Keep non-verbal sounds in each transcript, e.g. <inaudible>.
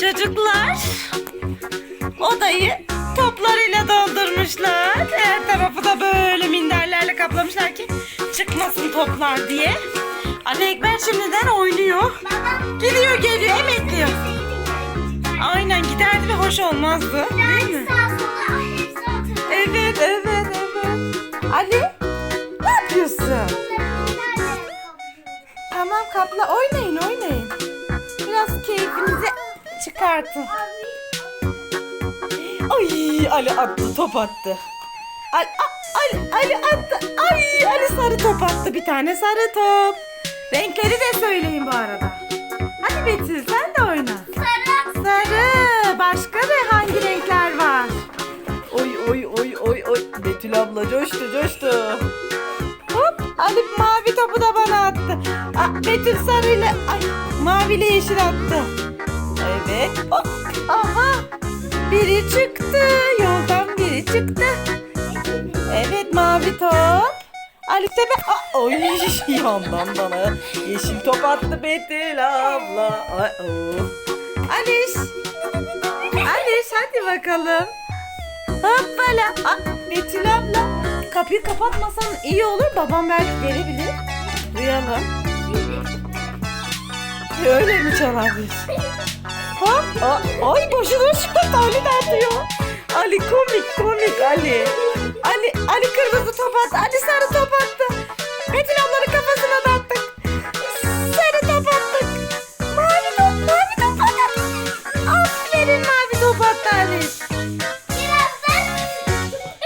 Çocuklar odayı toplarıyla doldurmuşlar. Her tarafı da böyle minderlerle kaplamışlar ki çıkmasın toplar diye. Ali Ekber şimdiden oynuyor. Gidiyor geliyor emekliyor. Aynen giderdi ve hoş olmazdı. Değil mi? Evet evet evet. Ali ne yapıyorsun? Tamam kapla oynayın. Çıkartın. Ay Ali attı top attı. Ali, Ali, Ali attı. Ay Ali sarı top attı bir tane sarı top. Renkleri de söyleyin bu arada. Hadi Betül sen de oyna. Sarı. Başka ne hangi renkler var? Oy oy oy oy oy. Betül abla coştu coştu. Hop Ali mavi topu da bana attı. Aa, Betül sarıyla ay maviyle yeşil attı. Evet. Hop. Aha. Biri çıktı. Yoldan biri çıktı. Evet mavi top. Ali Tepe. Aa, oy <laughs> yandan bana yeşil top attı Betül abla. Ay, oh. Aliş. Aliş hadi bakalım. Hoppala. Aa, Betül abla. Kapıyı kapatmasan iyi olur. Babam belki gelebilir. Duyalım. Öyle mi çalabilir? Hop. Aa, ay boşuna şut Ali de atıyor. Ali komik komik Ali. Ali Ali kırmızı top attı. Ali sarı top attı. Betül ablanın kafasına da attık. Sarı top attık. Mavi top, mavi top attık. Aferin mavi top attı Ali.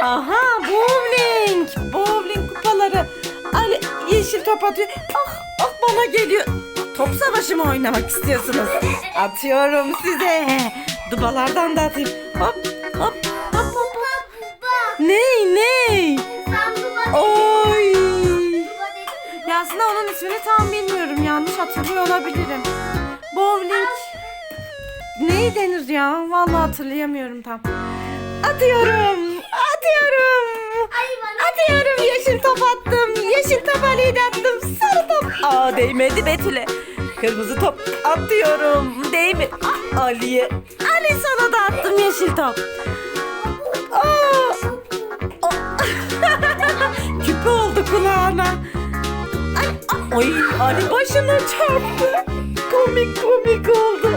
Aha bowling. Bowling kupaları. Ali yeşil top atıyor. Ah ah bana geliyor. Top savaşı mı oynamak istiyorsunuz? Atıyorum size. Dubalardan da atayım. Hop hop hop hop. Ney ney? Oy. Ya aslında onun ismini tam bilmiyorum. Yanlış hatırlıyor olabilirim. Bowling. Neyi denir ya? Vallahi hatırlayamıyorum tam. Atıyorum. Atıyorum. Atıyorum. Yeşil top attım. Yeşil top Ali'ye de attım. Sarı top. Aa değmedi Betül'e. Kırmızı top atıyorum. Değmedi. Ah, Ali'ye. Ali sana da attım yeşil top. Aa. Aa. <laughs> Küpe oldu kulağına. Ay, Ali başına çarptı. Komik komik oldu.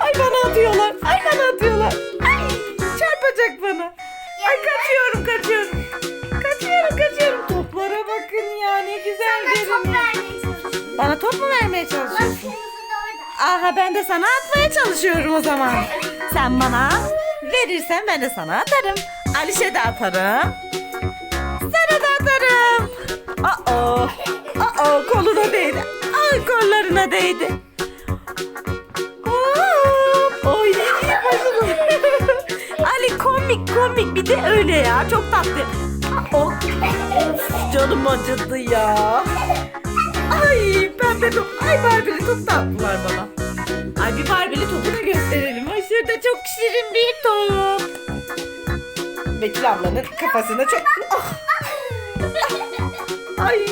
Ay bana atıyorlar. Ay bana atıyorlar. Ay çarpacak bana. Ay kaçıyorum kaçıyorum. Kaçıyorum kaçıyorum. Toplara bakın ya ne güzel görünüyor. Bana top mu vermeye çalışıyorsun? Aha ben de sana atmaya çalışıyorum o zaman. Sen bana verirsen ben de sana atarım. Alişe de atarım. Sana da atarım. Aa, aa koluna değdi. Ay kollarına değdi. Hop, Oy. <laughs> Ali komik komik bir de öyle ya çok tatlı. Aa, of canım acıdı ya. Top. Ay barbili top da attılar bana. Ay bir barbili topu da gösterelim. Ay şurada çok şirin bir top. Betül ablanın kafasına çok... Ah! <laughs> Ay